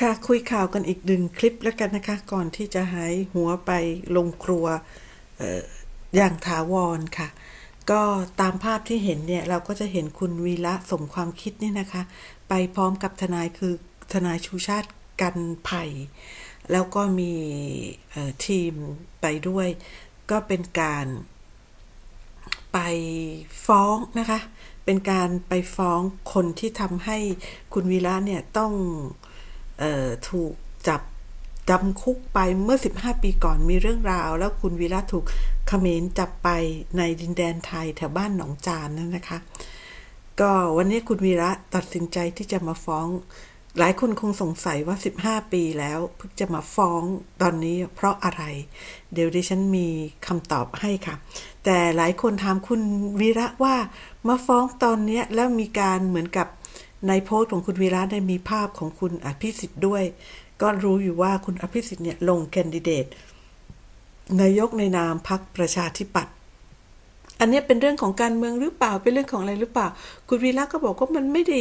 ค่ะคุยข่าวกันอีกหนึ่งคลิปแล้วกันนะคะ ก่อนที่จะหายหัวไปลงครัวออย่างถาวรค่ะ ก็ตามภาพที่เห็นเนี่ย เราก็จะเห็นคุณวีระสมความคิดนี่นะคะ ไปพร้อมกับทนายคือทนายชูชาติกันไผ่แล้วก็มีทีมไปด้วย ก็เป็นการไปฟ้องนะคะ เป็นการไปฟ้องคนที่ทำให้คุณวีระเนี่ยต้อง ถูกจับจำคุกไปเมื่อ 15 ปีก่อนมีเรื่องราว แล้วคุณวีระถูกเขมรจับไปในดินแดนไทยแถวบ้านหนองจานนั่นนะคะ ก็วันนี้คุณวีระตัดสินใจที่จะมาฟ้อง หลายคนคงสงสัยว่า 15 ปีแล้วเพิ่งจะมาฟ้องตอนนี้เพราะอะไร เดี๋ยวดิฉันมีคำตอบให้ค่ะ แต่หลายคนถามคุณวีระว่ามาฟ้องตอนนี้แล้วมีการเหมือนกับ ในโพสต์ของคุณวีระได้มีภาพของคุณอภิสิทธิ์ด้วย ก็รู้อยู่ว่าคุณอภิสิทธิ์เนี่ยลงแคนดิเดตนายกในนามพรรคประชาธิปัตย์อันนี้เป็นเรื่องของการเมืองหรือเปล่าเป็นเรื่องของอะไรหรือเปล่า คุณวีระก็บอกว่ามันไม่ได้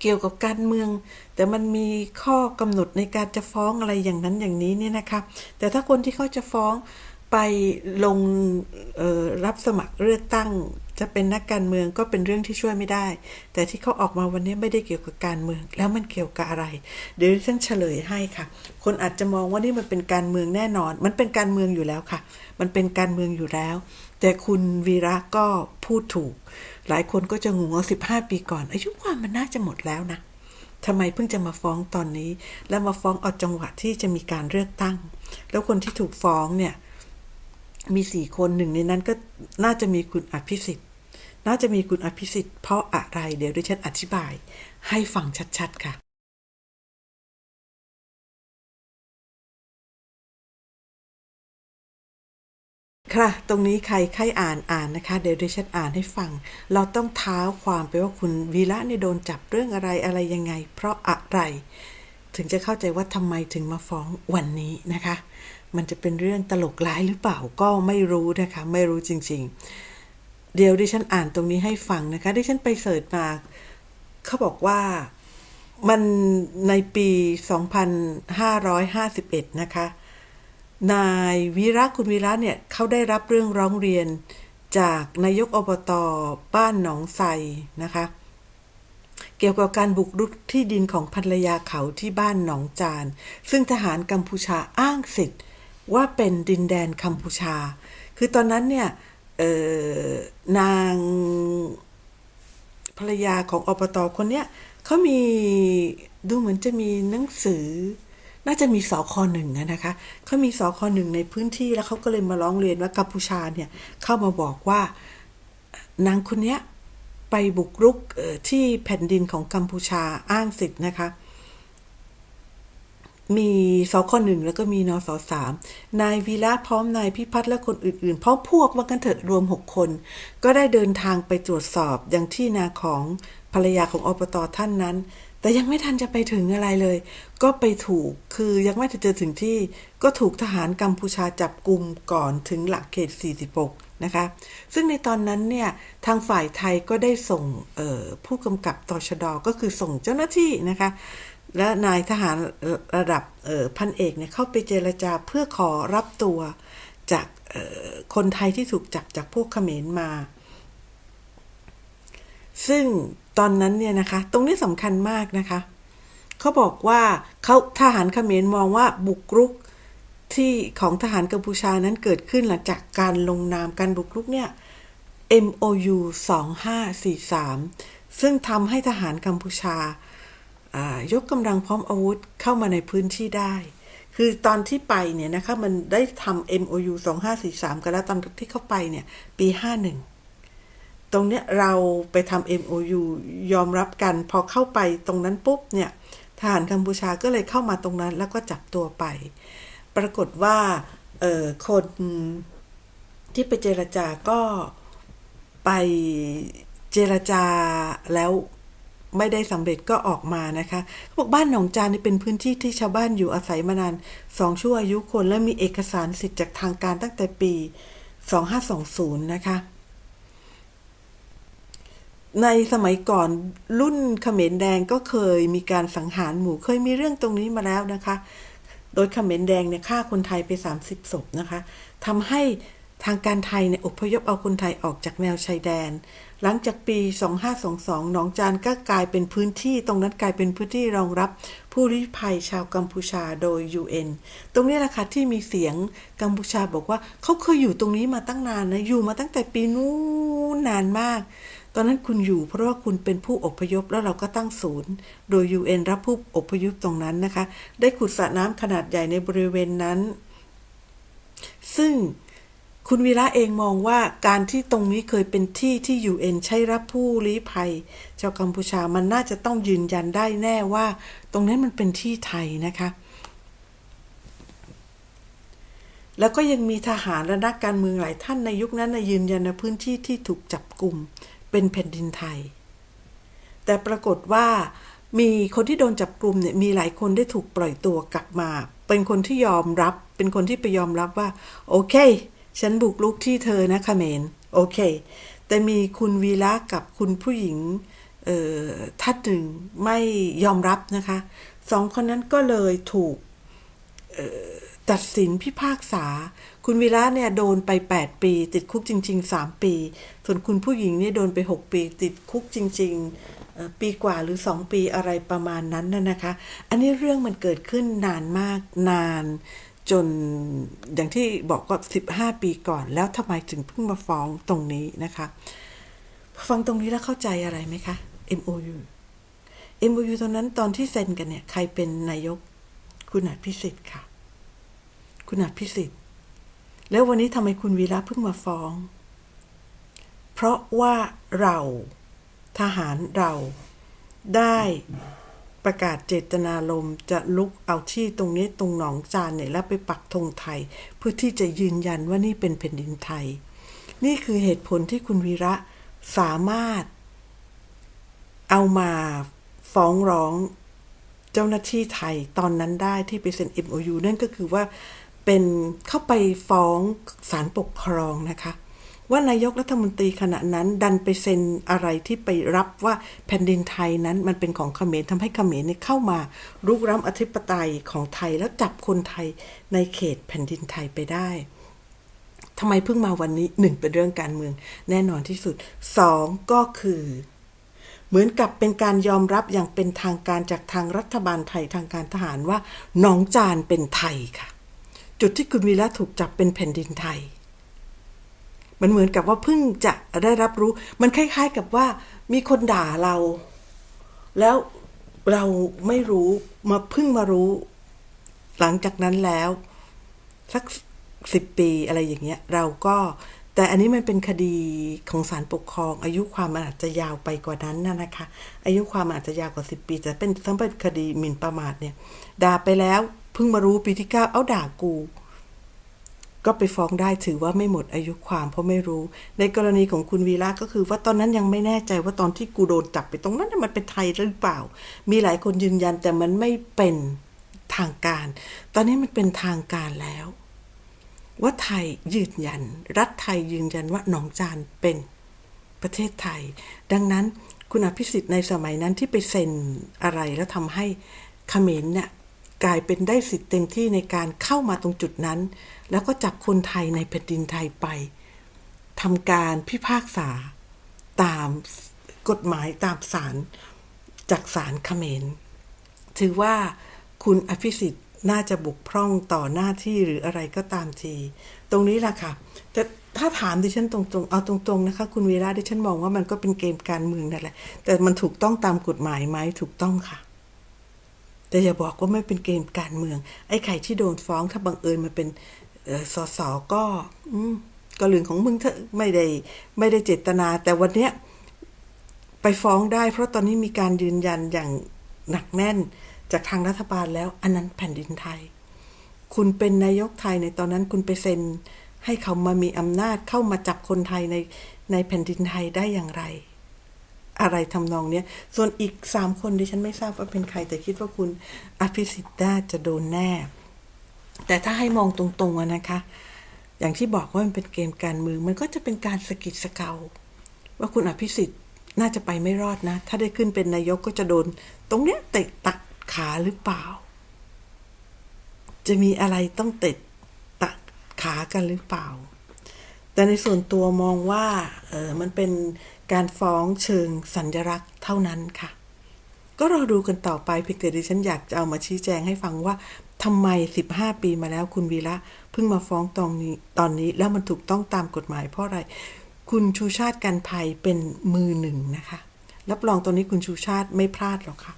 เกี่ยวกับการเมือง แต่มันมีข้อกำหนดในการจะฟ้องอะไรอย่างนั้นอย่างนี้เนี่ยนะคะแต่ถ้าคนที่เขาจะฟ้องไปลงรับสมัครเลือกตั้ง จะเป็นนักการเมืองก็เป็นเรื่องที่ช่วยไม่ได้ แต่ที่เขาออกมาวันนี้ไม่ได้เกี่ยวกับการเมือง แล้วมันเกี่ยวกับอะไร เดี๋ยวฉันเฉลยให้ค่ะ คนอาจจะมองว่านี่มันเป็นการเมืองแน่นอน มันเป็นการเมืองอยู่แล้วค่ะ มันเป็นการเมืองอยู่แล้ว แต่คุณวีระก็พูดถูก หลายคนก็จะงงว่าสิบห้าปีก่อนอายุความมันน่าจะหมดแล้วนะทำไมเพิ่งจะมาฟ้องตอนนี้ แล้วมาฟ้องเอาจังหวะที่จะมีการเลือกตั้ง แล้วคนที่ถูกฟ้องเนี่ยมีสี่คนหนึ่งในนั้นก็น่าจะมีคุณอภิสิทธิ น่าจะมีคุณอภิสิทธิ์เพราะอะไร เดี๋ยวดิฉันอธิบาย ให้ฟังชัดๆค่ะค่ะ ตรงนี้ใครใครอ่านอ่านนะคะ เดี๋ยวดิฉันอ่านให้ฟัง เราต้องเท้าความไปว่าคุณวีระเนี่ยโดนจับเรื่องอะไรอะไรยังไง เพราะอะไร ถึงจะเข้าใจว่าทำไมถึงมาฟ้องวันนี้นะคะ มันจะเป็นเรื่องตลกร้ายหรือเปล่าก็ไม่รู้นะคะ ไม่รู้จริง ๆ เดี๋ยวดิฉันอ่านตรงนี้ให้ฟังนะคะดิฉันไปเสิร์ชมาเขาบอกว่ามันในปี 2551 นะคะ นายวีระคุณวีระเนี่ยเขาได้รับเรื่องร้องเรียนจากนายกอบตบ้านหนองไทรนะคะ เกี่ยวกับการบุกรุกที่ดินของภรรยาเขาที่บ้านหนองจาน ซึ่งทหารกัมพูชาอ้างสิทธิ์ว่าเป็นดินแดนกัมพูชา คือตอนนั้นเนี่ย นางภรรยาของอบตอคนเนี้ยเขามีดูเหมือนจะมีหนังสือ น่าจะมีสคหนึ่งนะคะเขามีสคหนึ่งในพื้นที่แล้วเขาก็เลยมาร้องเรียนว่ากัมพูชาเนี่ยเข้ามาบอกว่านางคนเนี้ยไปบุกรุกที่แผ่นดินของกัมพูชาอ้างสิทธิ์นะคะ มีสคหนึ่งแล้วก็มีนสสามนายวีระพร้อมนายพิพัฒน์และคนอื่นๆ พร้อมพวกว่ากันเถอะรวมหกคน ก็ได้เดินทางไปตรวจสอบอย่างที่นาของภรรยาของอบตท่านนั้น แต่ยังไม่ทันจะไปถึงอะไรเลย ก็ไปถูกคือยังไม่ทันจะถึงที่ ก็ถูกทหารกัมพูชาจับกลุ่มก่อนถึงหลักเขต 46 นะคะ ซึ่งในตอนนั้นเนี่ยทางฝ่ายไทยก็ได้ส่งออผู้กำกับตชดก็คือส่งเจ้าหน้าที่นะคะ และนายทหารระดับพันเอกเนี่ยเข้าไปเจรจาเพื่อขอรับตัวจากคนไทยที่ถูกจับจากพวกเขมรมา ซึ่งตอนนั้นเนี่ยนะคะ ตรงนี้สำคัญมากนะคะ เขาบอกว่าเขาทหารเขมรมองว่าบุกรุกที่ของทหารกัมพูชานั้นเกิดขึ้นหลังจากการลงนามการบุกรุกเนี่ย MOU 2543 ซึ่งทำให้ทหารกัมพูชา ยกกำลังพร้อมอาวุธเข้ามาในพื้นที่ได้ คือตอนที่ไปเนี่ยนะคะมันได้ทำ MOU 2543 กันแล้วตอนที่เข้าไปเนี่ยปี 51 ตรงเนี้ยเราไปทำ MOU ยอมรับกัน พอเข้าไปตรงนั้นปุ๊บเนี่ยทหารกัมพูชาก็เลยเข้ามาตรงนั้นแล้วก็จับตัวไป ปรากฏว่าคนที่ไปเจรจาก็ไปเจรจาแล้ว ไม่ได้สำเร็จก็ออกมานะคะเขาบอกบ้านหนองจานนี่เป็นพื้นที่ที่ชาวบ้านอยู่อาศัยมานานสองชั่วอายุคน และมีเอกสารสิทธิ์จากทางการตั้งแต่ปี 2520 นะคะในสมัยก่อนรุ่นเขมรแดงก็เคยมีการสังหารหมู่เคยมีเรื่องตรงนี้มาแล้วนะคะ โดยเขมรแดงเนี่ยฆ่าคนไทยไป 30ศพนะคะทำให้ ทางการไทยเนี่ยอพยพเอาคนไทยออกจากแนวชายแดน หลังจากปี 2522 หนองจานก็กลายเป็นพื้นที่ตรงนั้นกลายเป็นพื้นที่รองรับผู้ลี้ภัยชาวกัมพูชาโดย UN ตรงนี้แหละค่ะที่มีเสียงกัมพูชาบอกว่าเขาเคยอยู่ตรงนี้มาตั้งนานนะอยู่มาตั้งแต่ปีนู้นนานมาก ตอนนั้นคุณอยู่เพราะว่าคุณเป็นผู้อพยพแล้วเราก็ตั้งศูนย์ โดย UN รับผู้อพยพตรงนั้นนะคะ ได้ขุดสระน้ำขนาดใหญ่ในบริเวณนั้น ซึ่ง คุณวีระเองมองว่าการที่ตรงนี้เคยเป็นที่ที่ UN ใช้รับผู้ลี้ภัย ชาวกัมพูชามันน่าจะต้องยืนยันได้แน่ว่า ตรงนั้นมันเป็นที่ไทยนะคะ แล้วก็ยังมีทหารและนักการเมืองหลายท่านในยุคนั้น ยืนยันในพื้นที่ที่ถูกจับกลุ่มเป็นแผ่นดินไทย แต่ปรากฏว่ามีคนที่โดนจับกลุ่มเนี่ยมีหลายคนได้ถูกปล่อยตัวกลับมา เป็นคนที่ยอมรับ เป็นคนที่ไปยอมรับว่า โอเค ฉันบุกลุกที่เธอนะคเขมรโอเค แต่มีคุณวีระกับคุณผู้หญิงท่านหนึ่งไม่ยอมรับนะคะสองคนนั้นก็เลยถูกตัดสินพิพากษา คุณวีระเนี่ยโดนไป 8 ปี ติดคุกจริง ๆ 3 ปี ส่วนคุณผู้หญิงเนี่ยโดนไป 6 ปี ติดคุกจริง ๆ ปีกว่าหรือ 2 ปีอะไรประมาณนั้นน่ะนะคะ อันนี้เรื่องมันเกิดขึ้นนานมากนาน จนอย่างที่บอกก็15 ปีก่อน แล้วทำไมถึงเพิ่งมาฟ้องตรงนี้นะคะ ฟังตรงนี้แล้วเข้าใจอะไรไหมคะ MOU MOU ตอนนั้นตอนที่เซ็นกันเนี่ย ใครเป็นนายก คุณอาจพิสิทธิ์ค่ะ คุณอาจพิสิทธิ์ แล้ววันนี้ทำไมคุณวีระเพิ่งมาฟ้อง เพราะว่าเราทหารเราได้ ประกาศเจตนารมณ์จะลุกเอาที่ตรงนี้ตรงหนองจานเนี่ยแล้วไปปักธงไทย เพื่อที่จะยืนยันว่านี่เป็นแผ่นดินไทย นี่คือเหตุผลที่คุณวีระสามารถ เอามาฟ้องร้องเจ้าหน้าที่ไทยตอนนั้นได้ที่ไปเซ็น MOU นั่นก็คือว่าเป็นเข้าไปฟ้องศาลปกครองนะคะ ว่านายกรัฐมนตรีขณะนั้นดันไปเซ็นอะไรที่ไปรับว่าแผ่นดินไทยนั้นมันเป็นของเขมรทำให้เขมรเนี่ยเข้ามารุกร้ำอธิปไตยของไทยแล้วจับคนไทยในเขตแผ่นดินไทยไปได้ทำไมเพิ่งมาวันนี้หนึ่งเป็นเรื่องการเมืองแน่นอนที่สุดสองก็คือเหมือนกับเป็นการยอมรับอย่างเป็นทางการจากทางรัฐบาลไทยทางการทหารว่าหนองจานเป็นไทยค่ะ จุดที่คุณวีระถูกจับเป็นแผ่นดินไทย มันเหมือนกับว่าเพิ่งจะได้รับรู้ มันคล้าย ๆกับว่ามีคนด่าเรา แล้วเราไม่รู้มาเพิ่งมารู้ หลังจากนั้นแล้ว สักสิบปีอะไรอย่างเงี้ย เราก็ แต่อันนี้มันเป็นคดีของศาลปกครอง อายุความมันอาจจะยาวไปกว่านั้นนะนะคะ อายุความอาจจะยาวกว่าสิบปีแต่เป็นทั้งเป็นคดีหมิ่นประมาทเนี่ย ด่าไปแล้วเพิ่งมารู้ปีที่เก้าเอาด่ากู ก็ไปฟ้องได้ถือว่าไม่หมดอายุความเพราะไม่รู้ ในกรณีของคุณวีระก็คือว่าตอนนั้นยังไม่แน่ใจว่าตอนที่กูโดนจับไปตรงนั้นมันเป็นไทยหรือเปล่า มีหลายคนยืนยันแต่มันไม่เป็นทางการ ตอนนี้มันเป็นทางการแล้ว ว่าไทยยืนยัน รัฐไทยยืนยันว่าหนองจานเป็นประเทศไทย ดังนั้นคุณอภิสิทธิ์ในสมัยนั้นที่ไปเซ็นอะไรแล้วทำให้เขมรเนี่ย กลายเป็นได้สิทธิ์เต็มที่ในการเข้ามาตรงจุดนั้น แล้วก็จับคนไทยในแผ่นดินไทยไปทำการพิพากษาตามกฎหมายตามศาลจากศาลเขมร ถือว่าคุณอภิสิทธิ์น่าจะบุกพร่องต่อหน้าที่หรืออะไรก็ตามที ตรงนี้แหละค่ะแต่ถ้าถามดิฉันตรงๆ เอาตรงๆนะคะ คุณวีระดิฉันมองว่ามันก็เป็นเกมการเมืองนั่นแหละ แต่มันถูกต้องตามกฎหมายไหมถูกต้องค่ะ แต่อย่าบอกว่าไม่เป็นเกมการเมือง ไอ้ไข่ที่โดนฟ้องถ้าบังเอิญมันเป็นเอ่อสสก็อก็เรื่องของมึงเถอะไม่ได้ไม่ได้เจตนา แต่วันเนี้ยไปฟ้องได้ เพราะตอนนี้มีการยืนยันอย่างหนักแน่นจากทางรัฐบาลแล้ว อันนั้นแผ่นดินไทย คุณเป็นนายกไทยในตอนนั้นคุณไปเซ็นให้เขามามีอำนาจเข้ามาจับคนไทยในในแผ่นดินไทยได้อย่างไร อะไรทำนองเนี้ย ส่วนอีกสามคนดิฉันไม่ทราบว่าเป็นใคร แต่คิดว่าคุณอภิสิทธิ์น่าจะโดนแน่ แต่ถ้าให้มองตรงๆนะคะ อย่างที่บอกว่ามันเป็นเกมการเมืองมันก็จะเป็นการสะกิดสะเกาว่าคุณอภิสิทธิ์น่าจะไปไม่รอดนะ ถ้าได้ขึ้นเป็นนายกก็จะโดน ตรงเนี้ยเตะตัดขาหรือเปล่า จะมีอะไรต้องเตะตัดขากันหรือเปล่า แต่ในส่วนตัวมองว่าเออมันเป็น การฟ้องเชิงสัญลักษณ์เท่านั้นค่ะ ก็รอดูกันต่อไปเพียงแต่ดิฉันอยากจะเอามาชี้แจงให้ฟังว่าทำไม 15 ปีมาแล้วคุณวีระเพิ่งมาฟ้องตอนนี้ตอนนี้แล้วมันถูกต้องตามกฎหมายเพราะอะไร คุณชูชาติกันภัยเป็นมือหนึ่งนะคะรับรองตอนนี้คุณชูชาติไม่พลาดหรอกค่ะ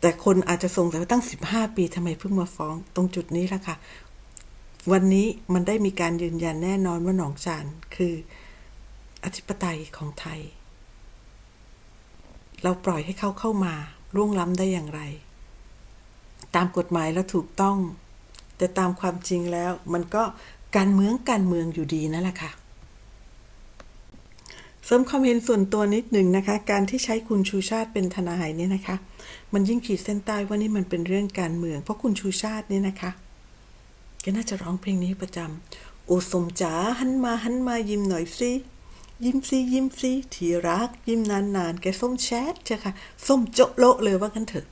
แต่คนอาจจะสงสัยว่าตั้ง 15 ปีทำไมเพิ่งมาฟ้องตรงจุดนี้ละค่ะ วันนี้มันได้มีการยืนยันแน่นอนว่าหนองจานคือ อธิปไตยของไทย เราปล่อยให้เขาเข้ามาล่วงล้ำได้อย่างไร ตามกฎหมายแล้วถูกต้อง แต่ตามความจริงแล้วมันก็การเมืองการเมืองอยู่ดีนั่นแหละค่ะเสริมความเห็นส่วนตัวนิดหนึ่งนะคะ การที่ใช้คุณชูชาติเป็นทนายเนี่ยนะคะ มันยิ่งขีดเส้นใต้ว่านี่มันเป็นเรื่องการเมือง เพราะคุณชูชาติเนี่ยนะคะก็น่าจะร้องเพลงนี้ประจำโอสมจ๋าหันมาหันมายิ้มหน่อยสิ ยิ้มซิยิ้มซิที่รักยิ้มนานๆ แกส้มแชทเจ้ะค่ะ ส้มโจ๊ะโละเลยว่ากันเถอะ